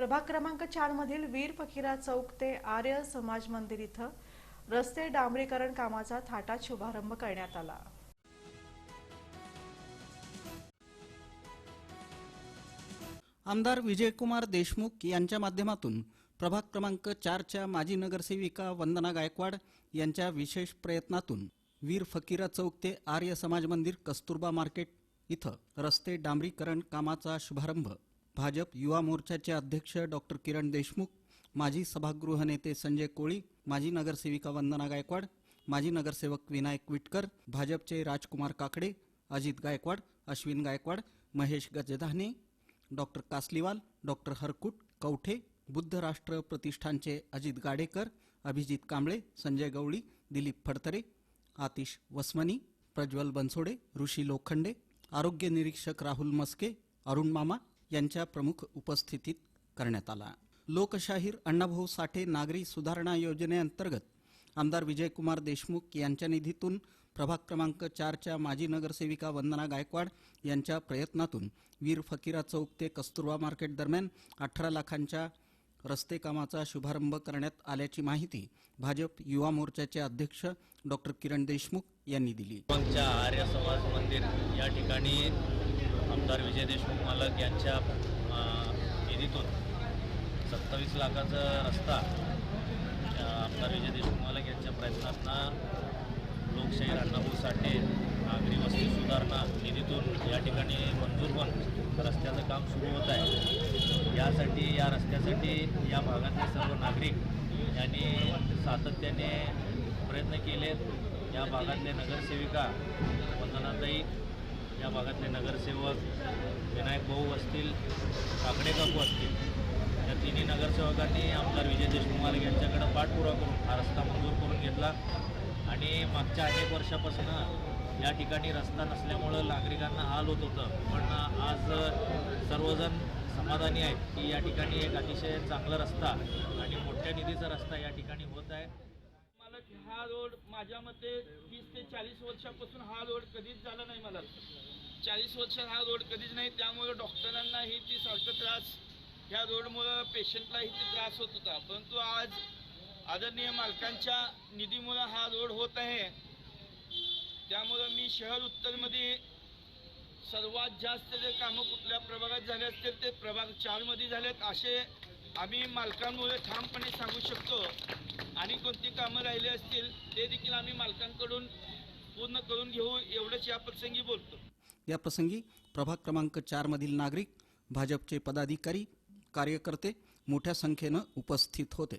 प्रभाग क्रमांक चार मधील वीर फकीरा चौक ते आर्य समाज मंदिर इथं रस्ते डांबरीकरण कामाचा थाटात शुभारंभ करण्यात आला. आमदार विजयकुमार देशमुख यांच्या माध्यमातून प्रभाग क्रमांक चारच्या माजी नगरसेविका वंदना गायकवाड यांच्या विशेष प्रयत्नातून वीर फकीरा चौक ते आर्य समाज मंदिर कस्तुरबा मार्केट इथं रस्ते डांबरीकरण कामाचा शुभारंभ भाजप युवा मोर्चाचे अध्यक्ष डॉक्टर किरण देशमुख माजी सभागृह नेते संजय कोळी माजी नगरसेविका वंदना गायकवाड माजी नगरसेवक विनायक विटकर भाजपचे राजकुमार काकडे अजित गायकवाड अश्विन गायकवाड महेश गजधाने डॉक्टर कासलीवाल डॉक्टर हरकुट कवठे बुद्ध राष्ट्र प्रतिष्ठानचे अजित गाडेकर अभिजित कांबळे संजय गवळी दिलीप फडतरे आतिश वसमनी प्रज्वल बनसोडे ऋषी लोखंडे आरोग्य निरीक्षक राहुल मस्के अरुण मामा यांच्या प्रमुख उपस्थितीत करण्यात आला. लोकशाहीर अण्णाभाऊ साठे नागरी सुधारणा योजनेअंतर्गत आमदार विजयकुमार देशमुख यांच्या निधीतून प्रभाग क्रमांक चारच्या माजी नगरसेविका वंदना गायकवाड यांच्या प्रयत्नातून वीर फकीरा चौक ते कस्तुरबा मार्केट दरम्यान अठरा लाखांच्या रस्ते कामाचा शुभारंभ करण्यात आल्याची माहिती भाजप युवा मोर्चाचे अध्यक्ष डॉक्टर किरण देशमुख यांनी दिली. आर्य समाज मंदिर या ठिकाणी आमदार विजय देशमुख मालक यांच्या निधीतून सत्तावीस लाखाचा रस्ता आमदार विजय देशमुख मालक यांच्या प्रयत्नांना लोकशाहीर अण्णाभाऊ साठे नागरी वस्ती सुधारणा निधीतून या ठिकाणी मंजूर पण रस्त्याचं काम सुरू होत आहे. यासाठी या रस्त्यासाठी या भागातले सर्व नागरिक यांनी सातत्याने प्रयत्न केलेत. या भागातले नगरसेविका वंदनाताई या भागातले नगरसेवक विनायक भाऊ असतील काकडे काकू असतील या तिन्ही नगरसेवकांनी आमदार विजय देशकुमार यांच्याकडं पाठपुरा करून हा रस्ता मंजूर करून घेतला. आणि मागच्या अनेक वर्षापासून या ठिकाणी रस्ता नसल्यामुळं नागरिकांना हाल होत होतं. पण आज सर्वजण समाधानी आहेत की या ठिकाणी एक अतिशय चांगला रस्ता आणि मोठ्या निधीचा रस्ता या ठिकाणी होत आहे. हा रोड माझ्या मते वीस ते चाळीस वर्षापासून हा रोड कधीच झाला नाही मला. चाळीस वर्षात हा रोड कधीच नाही त्यामुळे डॉक्टरांनाही ती सारखं त्रास ह्या रोडमुळं पेशंटलाही ती त्रास होत होता. परंतु आज आदरणीय मालकांच्या निधीमुळं हा रोड होत आहे. त्यामुळं मी शहर उत्तरमध्ये सर्वात जास्त जे कामं कुठल्या प्रभागात झाले असतील ते प्रभाग चारमध्ये झालेत असे आम्ही मालकांमुळे ठामपणे सांगू शकतो. आणि कोणती कामं राहिली असतील ते देखील आम्ही मालकांकडून पूर्ण करून घेऊ एवढंच या प्रसंगी बोलतो. या प्रसंगी प्रभाग क्रमांक चारमधील नागरिक भाजपचे पदाधिकारी कार्यकर्ते मोठ्या संख्येनं उपस्थित होते.